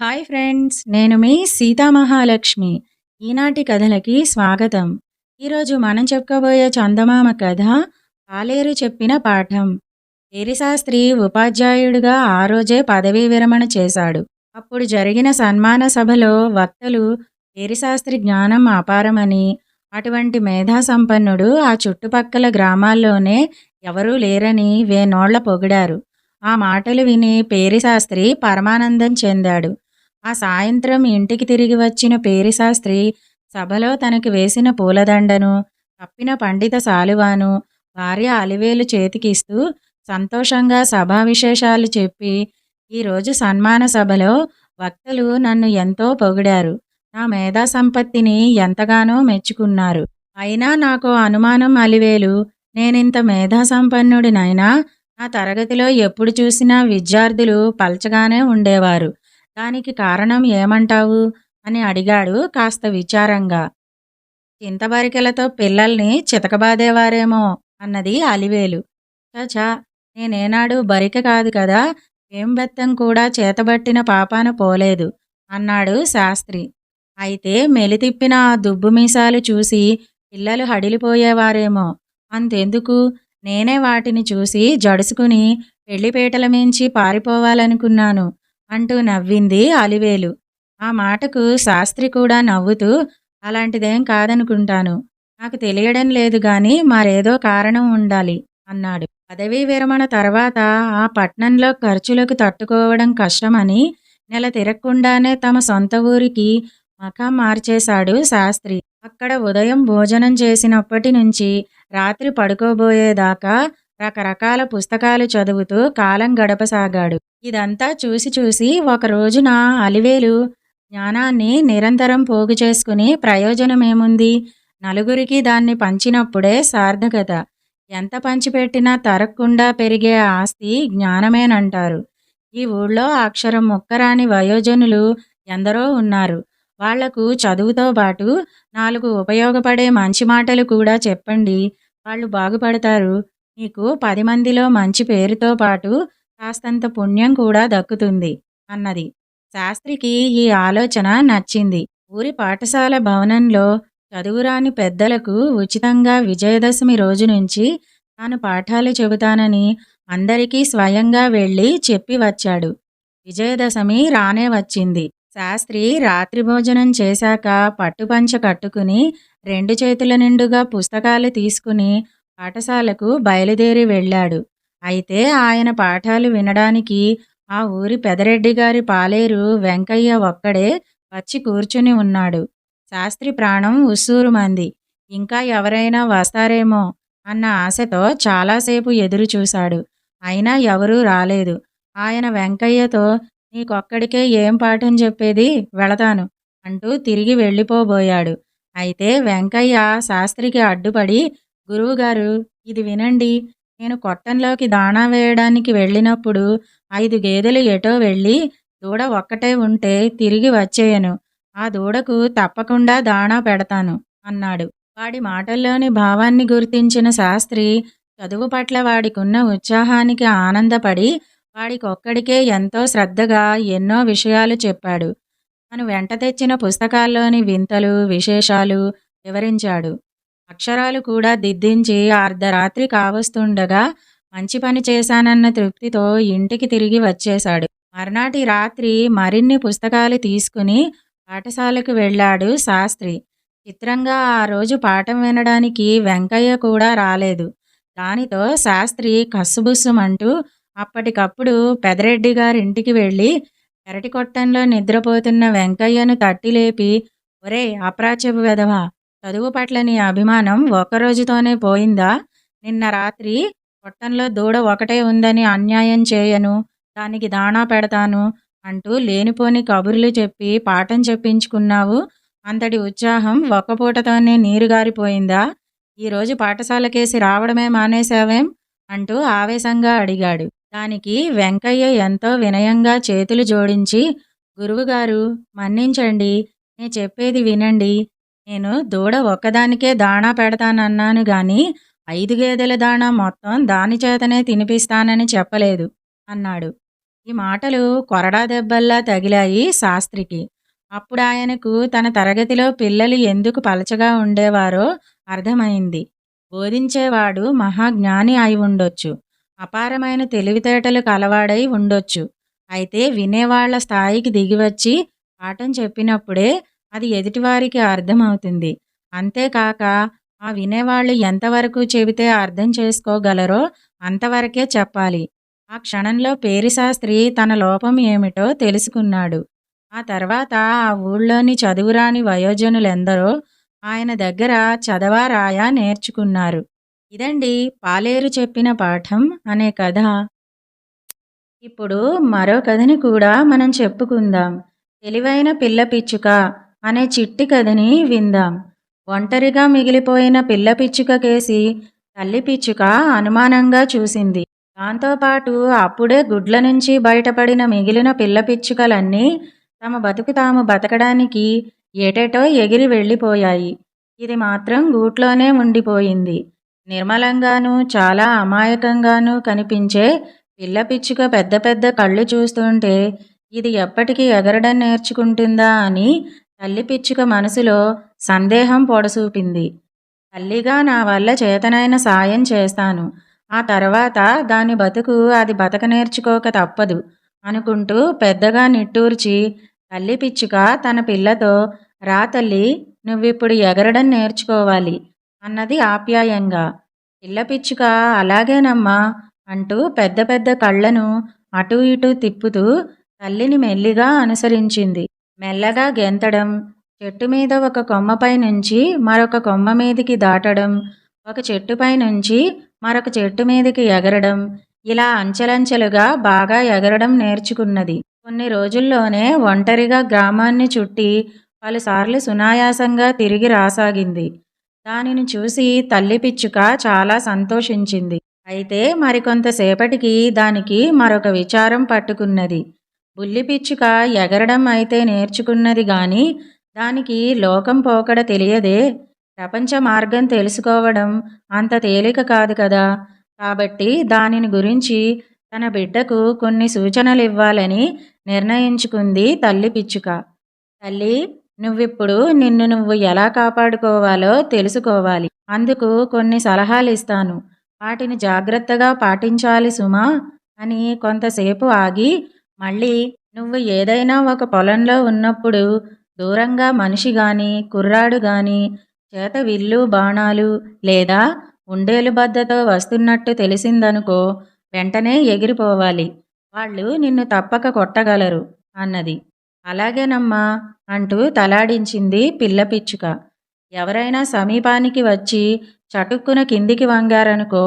Hi friends నేను మీ సీతామహాలక్ష్మి ఈనాటి కథలకి స్వాగతం. ఈరోజు మనం చెప్పుకోబోయే చందమామ కథ పాలేరు చెప్పిన పాఠం. పేరిశాస్త్రి ఉపాధ్యాయుడిగా ఆ రోజే పదవీ విరమణ చేశాడు. అప్పుడు జరిగిన సన్మాన సభలో వక్తలు పేరిశాస్త్రి జ్ఞానం అపారమని అటువంటి మేధా సంపన్నుడు ఆ చుట్టుపక్కల గ్రామాల్లోనే ఎవరూ లేరని వేనోళ్ళ పొగిడారు. ఆ మాటలు విని పేరిశాస్త్రి పరమానందం చెందాడు. ఆ సాయంత్రం ఇంటికి తిరిగి వచ్చిన పేరిశాస్త్రి సభలో తనకి వేసిన పూలదండను తప్పిన పండిత సాలువాను భార్య అలివేలు చేతికిస్తూ సంతోషంగా సభా విశేషాలు చెప్పి ఈరోజు సన్మాన సభలో వక్తలు నన్ను ఎంతో పొగిడారు. నా మేధా సంపత్తిని ఎంతగానో మెచ్చుకున్నారు. అయినా నాకు అనుమానం అలివేలు నేనింత మేధా సంపన్నుడినైనా నా తరగతిలో ఎప్పుడు చూసినా విద్యార్థులు పల్చగానే ఉండేవారు. దానికి కారణం ఏమంటావు? అని అడిగాడు కాస్త విచారంగా. చింతబరికెలతో పిల్లల్ని చితకబాదేవారేమో అన్నది అలివేలు. చచా నేనేనాడు బరిక కాదు కదా ఏం బెత్తం కూడా చేతబట్టిన పాపాన పోలేదు అన్నాడు శాస్త్రి. అయితే మెలితిప్పిన ఆ దుబ్బు మీసాలు చూసి పిల్లలు హడిలిపోయేవారేమో అంతెందుకు? నేనే వాటిని చూసి జడుసుకుని పెళ్ళిపేటల మించి పారిపోవాలనుకున్నాను అంటూ నవ్వింది అలివేలు. ఆ మాటకు శాస్త్రి కూడా నవ్వుతూ అలాంటిదేం కాదనుకుంటాను. నాకు తెలియడం లేదు గాని మరేదో కారణం ఉండాలి అన్నాడు. పదవీ విరమణ తర్వాత ఆ పట్నంలో ఖర్చులకు తట్టుకోవడం కష్టమని నెల తిరగకుండానే తమ సొంత ఊరికి మకాం మార్చేశాడు శాస్త్రి. అక్కడ ఉదయం భోజనం చేసినప్పటి నుంచి రాత్రి పడుకోబోయేదాకా రకరకాల పుస్తకాలు చదువుతూ కాలం గడపసాగాడు. ఇదంతా చూసి చూసి ఒక రోజున అలివేలు జ్ఞానాన్ని నిరంతరం పోగు చేసుకుని ప్రయోజనమేముంది? నలుగురికి దాన్ని పంచినప్పుడే సార్థకత ఎంత పంచిపెట్టినా తరక్కుండా పెరిగే ఆస్తి జ్ఞానమేనంటారు. ఈ ఊళ్ళో అక్షరం ముక్కరాని వయోజనులు ఎందరో ఉన్నారు. వాళ్ళకు చదువుతో పాటు నాలుగు ఉపయోగపడే మంచి మాటలు కూడా చెప్పండి. వాళ్ళు బాగుపడతారు. నీకు పది మందిలో మంచి పేరుతో పాటు కాస్తంత పుణ్యం కూడా దక్కుతుంది అన్నది. శాస్త్రికి ఈ ఆలోచన నచ్చింది. ఊరి పాఠశాల భవనంలో చదువురాని పెద్దలకు ఉచితంగా విజయదశమి రోజు నుంచి తాను పాఠాలు చెబుతానని అందరికీ స్వయంగా వెళ్ళి చెప్పి వచ్చాడు. విజయదశమి రానే వచ్చింది. శాస్త్రి రాత్రి భోజనం చేశాక పట్టుపంచ కట్టుకుని రెండు చేతుల నిండుగా పుస్తకాలు తీసుకుని పాఠశాలకు బయలుదేరి వెళ్ళాడు. అయితే ఆయన పాఠాలు వినడానికి ఆ ఊరి పెదరెడ్డి గారి పాలేరు వెంకయ్య ఒక్కడే వచ్చి కూర్చుని ఉన్నాడు. శాస్త్రి ప్రాణం ఉస్సూరుమంది ఇంకా ఎవరైనా వస్తారేమో అన్న ఆశతో చాలాసేపు ఎదురు చూశాడు. అయినా ఎవరూ రాలేదు. ఆయన వెంకయ్యతో నీకొక్కడికే ఏం పాఠం చెప్పేది? వెళతాను అంటూ తిరిగి వెళ్ళిపోబోయాడు. అయితే వెంకయ్య శాస్త్రికి అడ్డుపడి గురువుగారు ఇది వినండి. నేను కొట్టంలోకి దాణా వేయడానికి వెళ్ళినప్పుడు ఐదు గేదెలు ఎటో వెళ్ళి దూడ ఒక్కటే ఉంటే తిరిగి వచ్చేయను. ఆ దూడకు తప్పకుండా దాణా పెడతాను అన్నాడు. వాడి మాటల్లోని భావాన్ని గుర్తించిన శాస్త్రి చదువు పట్ల వాడికున్న ఉత్సాహానికి ఆనందపడి వాడికొక్కడికే ఎంతో శ్రద్ధగా ఎన్నో విషయాలు చెప్పాడు. తను వెంట తెచ్చిన పుస్తకాల్లోని వింతలు విశేషాలు వివరించాడు. అక్షరాలు కూడా దిద్దించి అర్ధరాత్రి కావస్తుండగా మంచి పని చేశానన్న తృప్తితో ఇంటికి తిరిగి వచ్చేశాడు. మర్నాటి రాత్రి మరిన్ని పుస్తకాలు తీసుకుని పాఠశాలకు వెళ్ళాడు శాస్త్రి. చిత్రంగా ఆ రోజు పాఠం వినడానికి వెంకయ్య కూడా రాలేదు. దానితో శాస్త్రి కస్సుబుస్సుమంటూ అప్పటికప్పుడు పెదరెడ్డి గారింటికి వెళ్ళి పెరటి కొట్టంలో నిద్రపోతున్న వెంకయ్యను తట్టిలేపి ఒరే అప్రాచపు వెధవా చదువు పట్ల నీ అభిమానం ఒక్కరోజుతోనే పోయిందా? నిన్న రాత్రి పొట్టంలో దూడ ఒకటే ఉందని అన్యాయం చేయను దానికి దాణా పెడతాను అంటూ లేనిపోని కబుర్లు చెప్పి పాఠం చెప్పించుకున్నావు. అంతటి ఉత్సాహం ఒక్కపూటతోనే నీరుగారిపోయిందా? నీరు గారిపోయిందా ఈరోజు పాఠశాలకేసి రావడమే మానేశావేం? అంటూ ఆవేశంగా అడిగాడు. దానికి వెంకయ్య ఎంతో వినయంగా చేతులు జోడించి గురువుగారు మన్నించండి నేను చెప్పేది వినండి నేను దూడ ఒక్కదానికే దాణా పెడతానన్నాను గాని ఐదు గేదెల దాణా మొత్తం దాని చేతనే తినిపిస్తానని చెప్పలేదు అన్నాడు. ఈ మాటలు కొరడా దెబ్బల్లా తగిలాయి శాస్త్రికి. అప్పుడు ఆయనకు తన తరగతిలో పిల్లలు ఎందుకు పలచగా ఉండేవారో అర్థమైంది. బోధించేవాడు మహాజ్ఞాని అయి ఉండొచ్చు అపారమైన తెలివితేటలు కలవాడై ఉండొచ్చు. అయితే వినేవాళ్ళ స్థాయికి దిగివచ్చి పాఠం చెప్పినప్పుడే అది ఎదుటివారికి అర్థమవుతుంది. అంతేకాక ఆ వినేవాళ్ళు ఎంతవరకు చెబితే అర్థం చేసుకోగలరో అంతవరకే చెప్పాలి. ఆ క్షణంలో పేరిశాస్త్రి తన లోపం ఏమిటో తెలుసుకున్నాడు. ఆ తర్వాత ఆ ఊళ్ళోని చదువురాని వయోజనులెందరో ఆయన దగ్గర చదవారాయా నేర్చుకున్నారు. ఇదండి పాలేరు చెప్పిన పాఠం అనే కథ. ఇప్పుడు మరో కథని కూడా మనం చెప్పుకుందాం. తెలివైన పిల్ల పిచ్చుక. అనే చిట్టి కథని విందాం. ఒంటరిగా మిగిలిపోయిన పిల్ల పిచ్చుక కేసి తల్లి పిచ్చుక అనుమానంగా చూసింది. దాంతోపాటు అప్పుడే గుడ్ల నుంచి బయటపడిన మిగిలిన పిల్ల పిచ్చుకలన్నీ తమ బతుకు తాము బతకడానికి ఏటేటో ఎగిరి వెళ్ళిపోయాయి. ఇది మాత్రం గూట్లోనే ఉండిపోయింది. నిర్మలంగాను చాలా అమాయకంగాను కనిపించే పిల్ల పిచ్చుక పెద్ద పెద్ద కళ్ళు చూస్తుంటే ఇది ఎప్పటికీ ఎగరడం నేర్చుకుంటుందా అని తల్లి పిచ్చుక మనసులో సందేహం పొడసూపింది తల్లిగా నా వల్ల చేతనైన సాయం చేస్తాను. ఆ తర్వాత దాని బతుకు అది బతక నేర్చుకోక తప్పదు అనుకుంటూ పెద్దగా నిట్టూర్చి తల్లి పిచ్చుక తన పిల్లతో రా తల్లి నువ్విప్పుడు ఎగరడం నేర్చుకోవాలి అన్నది ఆప్యాయంగా. పిల్ల పిచ్చుక అలాగేనమ్మా అంటూ పెద్ద పెద్ద కళ్ళను అటూ ఇటూ తిప్పుతూ తల్లిని మెల్లిగా అనుసరించింది. మెల్లగా గెంతడం చెట్టు మీద ఒక కొమ్మపై నుంచి మరొక కొమ్మ మీదికి దాటడం ఒక చెట్టుపై నుంచి మరొక చెట్టు మీదకి ఎగరడం ఇలా అంచెలంచెలుగా బాగా ఎగరడం నేర్చుకున్నది. కొన్ని రోజుల్లోనే ఒంటరిగా గ్రామాన్ని చుట్టి పలుసార్లు సునాయాసంగా తిరిగి రాసాగింది. దానిని చూసి తల్లి పిచ్చుక చాలా సంతోషించింది. అయితే మరికొంతసేపటికి దానికి మరొక విచారం పట్టుకున్నది. బుల్లి పిచ్చుక ఎగరడం అయితే నేర్చుకున్నది గాని దానికి లోకం పోకడ తెలియదే. ప్రపంచ మార్గం తెలుసుకోవడం అంత తేలిక కాదు కదా. కాబట్టి దానిని గురించి తన బిడ్డకు కొన్ని సూచనలు ఇవ్వాలని నిర్ణయించుకుంది తల్లి పిచ్చుక. తల్లి నువ్విప్పుడు నిన్ను నువ్వు ఎలా కాపాడుకోవాలో తెలుసుకోవాలి. అందుకు కొన్ని సలహాలు ఇస్తాను వాటిని జాగ్రత్తగా పాటించాలి సుమా అని కొంతసేపు ఆగి మళ్ళీ నువ్వు ఏదైనా ఒక పొలంలో ఉన్నప్పుడు దూరంగా మనిషి గాని కుర్రాడు గాని చేత విల్లు బాణాలు లేదా ఉండేలు బద్దతో వస్తున్నట్టు తెలిసిందనుకో వెంటనే ఎగిరిపోవాలి. వాళ్ళు నిన్ను తప్పక కొట్టగలరు అన్నది. అలాగేనమ్మా అంటూ తలాడించింది పిల్ల పిచ్చుక. ఎవరైనా సమీపానికి వచ్చి చటుక్కున కిందికి వంగారనుకో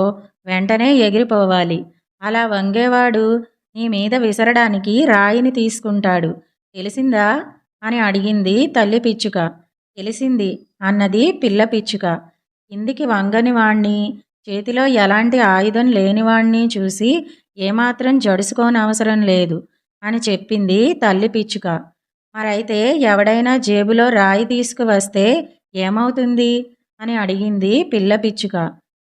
వెంటనే ఎగిరిపోవాలి. అలా వంగేవాడు నీ మీద విసరడానికి రాయిని తీసుకుంటాడు. తెలిసిందా? అని అడిగింది తల్లి పిచ్చుక. తెలిసింది అన్నది పిల్ల పిచ్చుక. కిందికి వంగని వాణ్ణి చేతిలో ఎలాంటి ఆయుధం లేనివాణ్ణి చూసి ఏమాత్రం జడుసుకోనవసరం లేదు అని చెప్పింది తల్లి పిచ్చుక. మరైతే ఎవడైనా జేబులో రాయి తీసుకువస్తే ఏమవుతుంది? అని అడిగింది పిల్ల పిచ్చుక.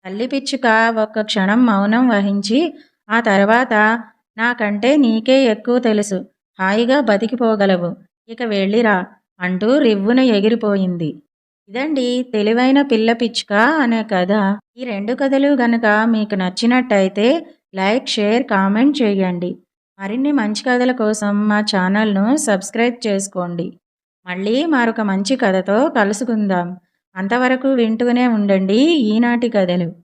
తల్లి పిచ్చుక ఒక్క క్షణం మౌనం వహించి ఆ తర్వాత నాకంటే నీకే ఎక్కువ తెలుసు. హాయిగా బతికిపోగలవు. ఇక వెళ్ళిరా అంటూ రివ్వున ఎగిరిపోయింది. ఇదండి తెలివైన పిల్ల పిచ్చుక అనే కథ. ఈ రెండు కథలు గనక మీకు నచ్చినట్టయితే లైక్ షేర్ కామెంట్ చేయండి. మరిన్ని మంచి కథల కోసం మా ఛానల్ను సబ్స్క్రైబ్ చేసుకోండి. మళ్ళీ మరొక మంచి కథతో కలుసుకుందాం. అంతవరకు వింటూనే ఉండండి ఈనాటి కథలు.